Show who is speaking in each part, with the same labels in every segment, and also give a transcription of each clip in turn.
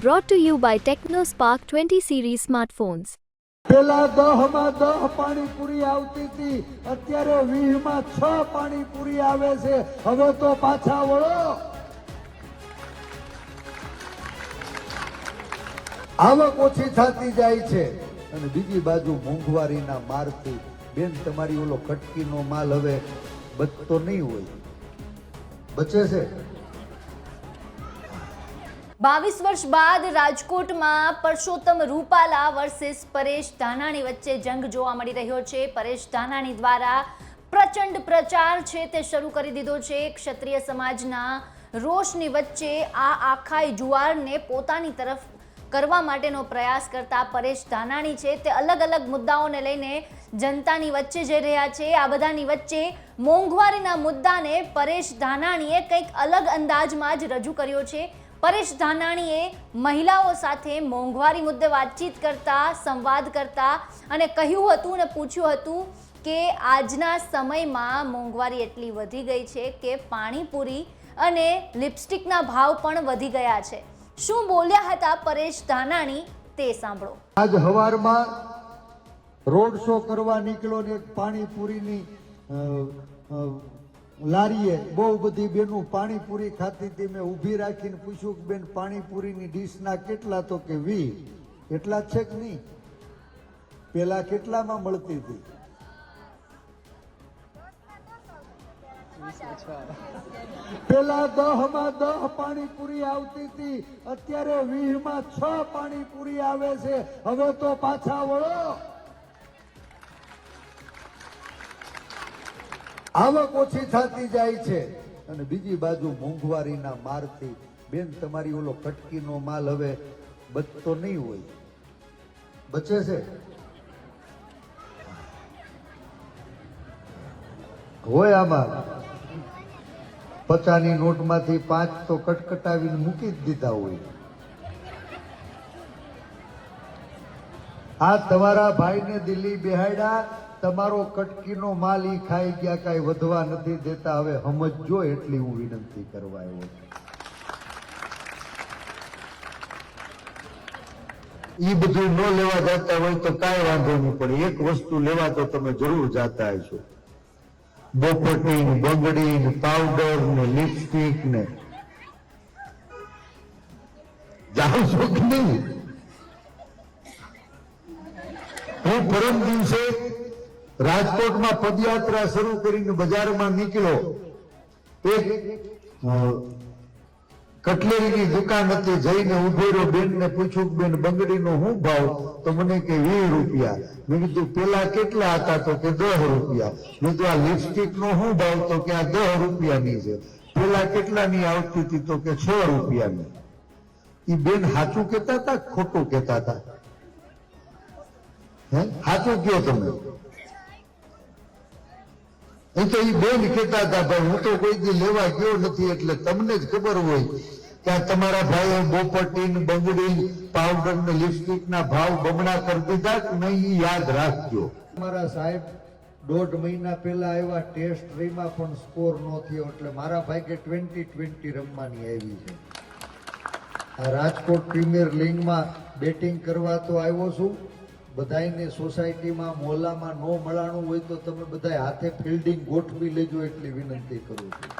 Speaker 1: Brought to you by TechnoSpark 20 series smartphones.
Speaker 2: પેલા દહમાં દહ પાણીપુરી આવતી હતી. અત્યારે વીહમાં છ પાણીપુરી આવે છે. હવે તો પાછા વળો. આવક ઓછી થતી જાય છે. અને બીજી બાજુ મોંઘવારીના મારથી બેન તમારી ઓલો કટકીનો માલ હવે બચતો નહીં હોય. બચે છે?
Speaker 3: બાવીસ વર્ષ બાદ રાજકોટમાં પરસોત્તમ રૂપાલા વર્સેસ પરેશ ધાનાણી વચ્ચે જંગ જોવા મળી રહ્યો છે. પરેશ ધાનાણી દ્વારા પ્રચંડ પ્રચાર છે તે શરૂ કરી દીધો છે. ક્ષત્રિય સમાજના રોષની વચ્ચે આ આખા જુવારને પોતાની તરફ કરવા માટેનો પ્રયાસ કરતા પરેશ ધાનાણી છે. તે અલગ અલગ મુદ્દાઓને લઈને જનતાની વચ્ચે જઈ રહ્યા છે. આ બધાની વચ્ચે મોંઘવારીના મુદ્દાને પરેશ ધાનાણીએ કંઈક અલગ અંદાજમાં જ રજૂ કર્યો છે. પરેશ ધાનાણીએ મહિલાઓ સાથે મોંઘવારી મુદ્દે વાતચીત કરતા, સંવાદ કરતા અને કહ્યું હતું અને પૂછ્યું હતું કે આજના સમયમાં મોંઘવારી એટલી વધી ગઈ છે કે પાણીપુરી અને લિપસ્ટિકના ભાવ પણ વધી ગયા છે. શું બોલ્યા હતા પરેશ ધાનાણી તે સાંભળો.
Speaker 2: આજ હવારમાં રોડ શો કરવા નીકળો ને પાણીપુરીની લારીએ બહુ બધી બેનું પાણીપુરી ખાતી હતી. મેં ઊભી રાખીને પૂછ્યું કે બેન, પાણીપુરીની ડીશના કેટલા તો કે વી એટલા છે કે નહીં? પેલા કેટલામાં મળતી હતી? પેલા દહમાં દહ પાણીપુરી આવતી હતી. અત્યારે વીહમાં છ પાણીપુરી આવે છે. હવે તો પાછા વળો. આવક ઓછી થતી જાય છે. અને બીજી બાજુ મોંઘવારીના મારથી બેન તમારી ઓલો કટકીનો માલ હવે બચતો નહીં હોય. બચે છે? હોય આમાં. પચાની નોટમાંથી પાંચ તો કટકટાવીને મૂકી જ દીધા હોય. આ તમારા ભાઈને દિલ્હી બેહાડ્યા તમારો કટકીનો માલ ઈ ખાઈ ગયા, કાંઈ વધવા નથી દેતા. હવે સમજો એટલી હું વિનંતી કરવા આવ્યો છું. ઈ બધું ન લેવા જતા હોય તો કાંઈ વાંધો નહીં પણ એક વસ્તુ લેવા તો તમે જરૂર જાતા હશો. બોપટી બંગડી પાવડર ને લિપસ્ટિક ને. જાઓ કે નહીં? હું પરમ દિવસે રાજકોટમાં પદયાત્રા શરૂ કરીને બજારમાં નીકળ્યો. એક કટલેરીની દુકાન હતી. જઈને ઊભો રહ્યો. બેનને પૂછ્યું બેન, બંગડીનો શું ભાવ? તો મને કે, વીસ રૂપિયા. મેં કીધું, પેલા કેટલા હતા? તો કે, દસ રૂપિયા. મેં કીધું, આ લિપસ્ટિક નો શું ભાવ? તો કે, આ દસ રૂપિયાની છે. પેલા કેટલાની આવતી હતી? તો કે, છ રૂપિયાની. એ બેન સાચું કહેતા હતા ખોટું કહેતા હતા? હે સાચું કયો તમે? એ તો એ બેન કહેતા હતા ભાઈ હું તો કોઈ દી લેવા ગયો નથી, એટલે તમને જ ખબર હોય કે તમારા ભાઈએ બોપટી બંગડી પાવડર ને લિપસ્ટિક ના ભાવ બમણા કરી દીધા કે નહીં યાદ રાખજો. મારા સાહેબ, દોઢ મહિના પહેલા આવ્યા ટેસ્ટ રીમાં પણ સ્કોર નો થયો, એટલે મારા ભાઈ કે ટ્વેન્ટી ટ્વેન્ટી રમવાની આવી છે. આ રાજકોટ પ્રીમિયર લીગમાં બેટિંગ કરવા તો આવ્યો છું. બધાયને સોસાયટીમાં, મોહલ્લામાં નો મળાણું હોય તો તમે બધા હાથે ફિલ્ડિંગ ગોઠવી લેજો એટલી વિનંતી કરું છું.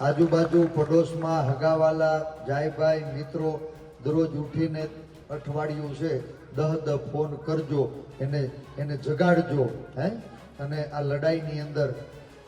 Speaker 2: આજુબાજુ પડોશમાં હગાવાલા, જાયભાઈ, મિત્રો, દરરોજ ઉઠીને અઠવાડિયું છે, દહ દહ ફોન કરજો, એને એને જગાડજો, હે? અને આ લડાઈની અંદર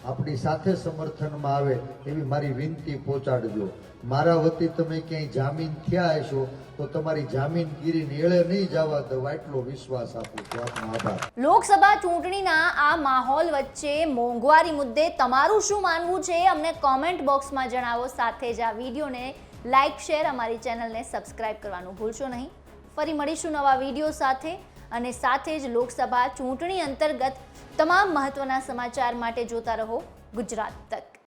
Speaker 2: આપણી સાથે સમર્થનમાં આવે એવી મારી વિનંતી પહોંચાડજો. મારા વતી તમે ક્યાંય જામીન થયા હશો, તો તમારી જામીનગીરી એળે નહીં જવા દો એટલો વિશ્વાસ આપું છું. આપનો આભાર.
Speaker 3: લોકસભા ચૂંટણીના આ માહોલ વચ્ચે મોંઘવારી મુદ્દે તમારું શું માનવું છે? અમને કોમેન્ટ બોક્સમાં જણાવો. સાથે જ આ વિડીયોને લાઇક શેર અમારી ચેનલને સબસ્ક્રાઇબ કરવાનું ભૂલશો નહીં. ફરી મળીશું નવા વીડિયો સાથે. અને સાથે જ લોકસભા ચૂંટણી અંતર્ગત તમામ મહત્વના સમાચાર માટે જોતા રહો ગુજરાત તક.